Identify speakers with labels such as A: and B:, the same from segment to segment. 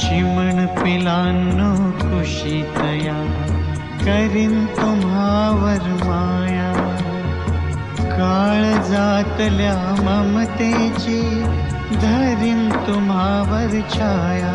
A: चिमन पिलानो खुशितया करिन तुम्हावर माया काळ जातल्या ममतेची धरिन तुम्हावर छाया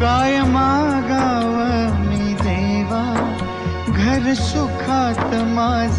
A: काय मागाव मी देवा घर सुखात माझ